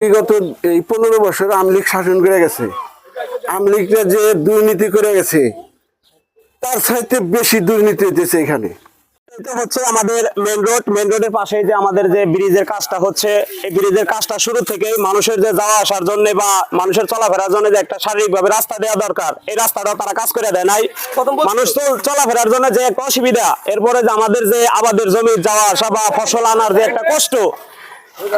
বিগত এই পনেরো বছর আমলিগ শাসন করে গেছে। আমলিগরা যে দুর্নীতি করে গেছে তার চাইতে বেশি দুর্নীতি হইতেছে এখানে। এটা হচ্ছে আমাদের মেন রোড মেন রোডের পাশে যে আমাদের যে ব্রিজের কাজটা হচ্ছে এই ব্রিজের কাজটা শুরু মানুষের যে যাওয়া আসার জন্য বা মানুষের চলাফেরার জন্য যে একটা শারীরিকভাবে রাস্তা দেওয়া দরকার এই রাস্তাটাও তারা কাজ করে দেয় নাই। মানুষ তো চলাফেরার জন্য যে একটা অসুবিধা এরপরে যে আমাদের যে আবাদের জমি যাওয়া আসা বা ফসল আনার যে একটা কষ্ট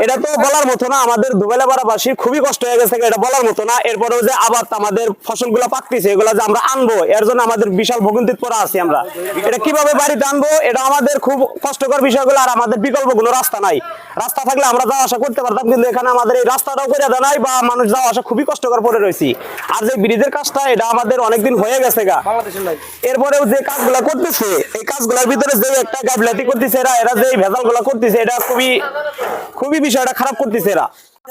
এটা তো বলার মতো না, আমাদের দুবেলা বারাবাসী খুবই কষ্ট হয়ে গেছে, এটা বলার মতো না। এরপরেও যে আবার আমাদের ফসলগুলো পাকতেছে, এগুলো যে আমরা আনব, এর জন্য আমাদের বিশাল ভোগান্তিত পড়া আছি আমরা। এটা কীভাবে বাড়িতে আনব, এটা আমাদের খুব কষ্টকর বিষয়গুলো, আর আমাদের বিকল্প কোনো রাস্তা নাই। রাস্তা থাকলে আমরা যাওয়া আসা করতে পারতাম, কিন্তু এখানে আমাদের এই রাস্তাটাও করে দেয় নাই, বা মানুষ যাওয়া আসা খুবই কষ্টকর পড়ে রয়েছি। আর যে ব্রিজের কাজটা, এটা আমাদের অনেকদিন হয়ে গেছে গা। এরপরেও যে কাজগুলা করতেছে, এই কাজগুলোর ভিতরে যে একটা গাফলাতি করতেছে, এরা এরা যে ভেজালগুলা করতেছে, এটা খুবই খুবই বিষয়টা খারাপ করতেছে এরা।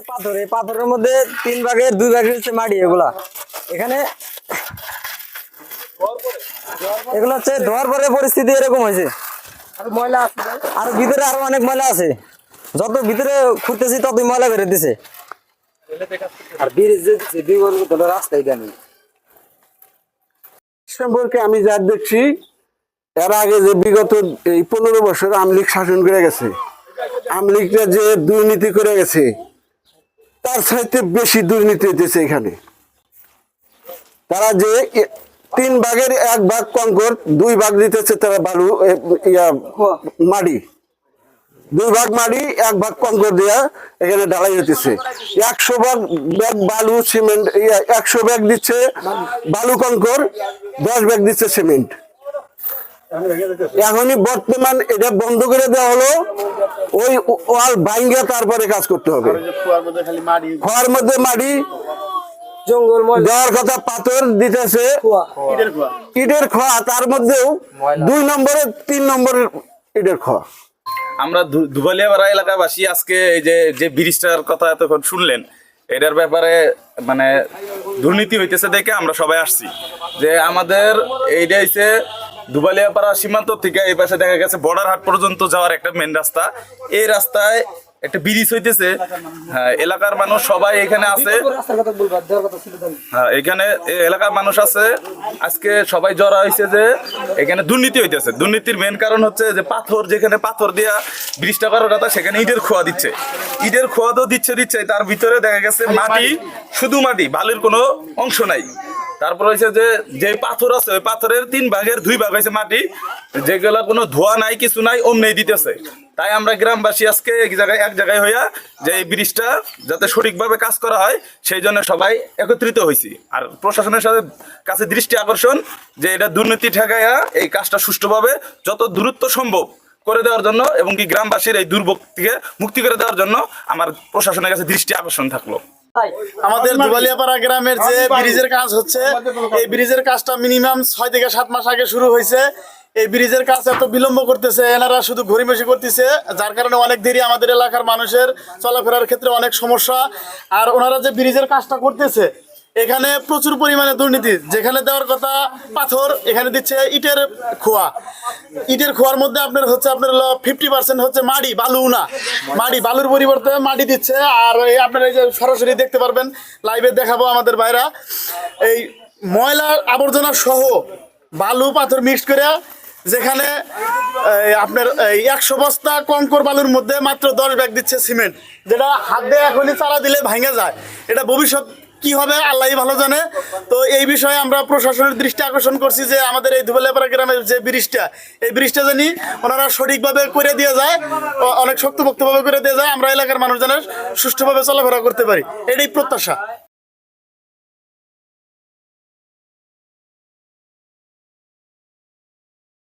পাথর এই পাথরের মধ্যে তিন ভাগের দুই ভাগের হচ্ছে মাটি এগুলা। এখানে এগুলো হচ্ছে ধোয়ার পরে পরিস্থিতি এরকম হয়েছে। আর ভিতরে আরও অনেক ময়লা আছে। যত ভিতরে খুঁড়তেছি ততই ময়লা বেরো দিছে আর ব্রিজ সম্পর্কে আমি যা দেখছি এর আগে যে বিগত এই পনেরো বছর আমলিক শাসন করে গেছে আমলিগরা যে দুর্নীতি করে গেছে, তার চাইতে বেশি দুর্নীতি হইতেছে এখানে। তারা যে তিন ভাগের এক ভাগ কঙ্কর, দুই ভাগ দিতেছে তারা বালু ইয়া, মাটি। দুই ভাগ মাড়ি এক ভাগ কঙ্কর দেয়া এখানে ঢালাই হইতেছে। একশো ভাগ ব্যাগ বালু, সিমেন্ট একশো ব্যাগ দিচ্ছে বালু কঙ্কর, দশ ব্যাগ দিচ্ছে সিমেন্ট। এখনই বর্তমান এটা বন্ধ করে দেওয়া হলো। ওই ওয়াল ভাঙ্গিয়া তারপরে কাজ করতে হবে। খোয়ার মধ্যে মাটি জঙ্গল দেওয়ার কথা পাথর দিতেছে। ইটের খোয়া। তার মধ্যেও দুই নম্বরে তিন নম্বরের ইটের খোয়া। আমরা ধু- ধুবালিয়াপাড়া এলাকাবাসী আজকে এই যে যে ব্রিজটার কথা এতক্ষণ শুনলেন এটার ব্যাপারে মানে দুর্নীতি হইতেছে দেখে আমরা সবাই আসছি। যে আমাদের এইটা হচ্ছে দুবালিয়াপাড়া সীমান্ত থেকে এই পাশে দেখা গেছে বর্ডার হাট পর্যন্ত যাওয়ার একটা মেন রাস্তা। এই রাস্তায় একটা ব্রিজ হইতেছে। হ্যাঁ এলাকার মানুষ সবাই এখানে আছে। রাস্তার কথা বলবা দেওয়ার কথা ছিল তাহলে। হ্যাঁ এখানে এলাকার মানুষ আছে। আজকে সবাই জড়া হয়েছে যে এখানে দুর্নীতি হইতেছে। দুর্নীতির মেন কারণ হচ্ছে যে পাথর যেখানে পাথর দিয়া ব্রিজটা করার কথা সেখানে ইটের খোয়া দিচ্ছে। ইটের খোয়া তো দিচ্ছে দিচ্ছে। তার ভিতরে দেখা গেছে মাটি। শুধু মাটি বালির কোনো অংশ নাই। তারপর হয়েছে যে যে পাথর আছে, ওই পাথরের তিন ভাগের দুই ভাগ হয়েছে মাটি। যেগুলো কোনো ধোয়া নাই, কিছু নাই, অমনি দিতেছে। তাই আমরা গ্রামবাসী আজকে এক জায়গায় এক জায়গায় হইয়া যে এই ব্রিজটা যাতে সঠিকভাবে কাজ করা হয়, সেই জন্য সবাই একত্রিত হয়েছি আর প্রশাসনের সাথে কাছে দৃষ্টি আকর্ষণ যে এটা দুর্নীতি ঠেকাইয়া এই কাজটা সুষ্ঠুভাবে যত দূরত্ব সম্ভব করে দেওয়ার জন্য এবং কি গ্রামবাসীর এই দুর্ভোগ থেকে মুক্তি করে দেওয়ার জন্য আমার প্রশাসনের কাছে দৃষ্টি আকর্ষণ থাকল। আমাদের দুবালিয়াপাড়া গ্রামের যে ব্রিজের কাজ হচ্ছে এই ব্রিজের কাজটা মিনিমাম ছয় থেকে সাত মাস আগে শুরু হয়েছে। এই ব্রিজের কাজ এত বিলম্ব করতেছে এনারা শুধু ঘড়িমেশি করতেছে যার কারণে অনেক দেরি আমাদের এলাকার মানুষের চলাফেরার ক্ষেত্রে অনেক সমস্যা। আর ওনারা যে ব্রিজের কাজটা করতেছে এখানে প্রচুর পরিমাণে দুর্নীতি। যেখানে দেওয়ার কথা পাথর, এখানে দিচ্ছে ইটের খোয়া। ইটের খোয়ার মধ্যে আপনার হচ্ছে আপনার ফিফটি পার্সেন্ট হচ্ছে মাটি বালু না। মাটি বালুর পরিবর্তে মাটি দিচ্ছে। আর এই আপনার এই যে সরাসরি দেখতে পারবেন লাইভে দেখাবো আমাদের ভাইরা। এই ময়লা আবর্জনা সহ বালু, পাথর মিক্স করে যেখানে আপনার একশো বস্তা কঙ্কর বালুর মধ্যে মাত্র দশ ব্যাগ দিচ্ছে সিমেন্ট, যেটা হাত দিয়ে এখনই চালা দিলে ভাঙে যায়। এটা ভবিষ্যৎ কি হবে আল্লাহ ভালো জানে। তো এই বিষয়ে আমরা প্রশাসনের দৃষ্টি আকর্ষণ করছি যে আমাদের এই ধুবলেপাড়া গ্রামের যে ব্রিজটা, এই ব্রিজটা জানি ওনারা সঠিকভাবে করে দিয়ে যায় অনেক শক্তপোক্তভাবে করে দিয়ে যায়, আমরা এলাকার মানুষ যেন সুষ্ঠুভাবে চলাফেরা করতে পারি। এটাই প্রত্যাশা।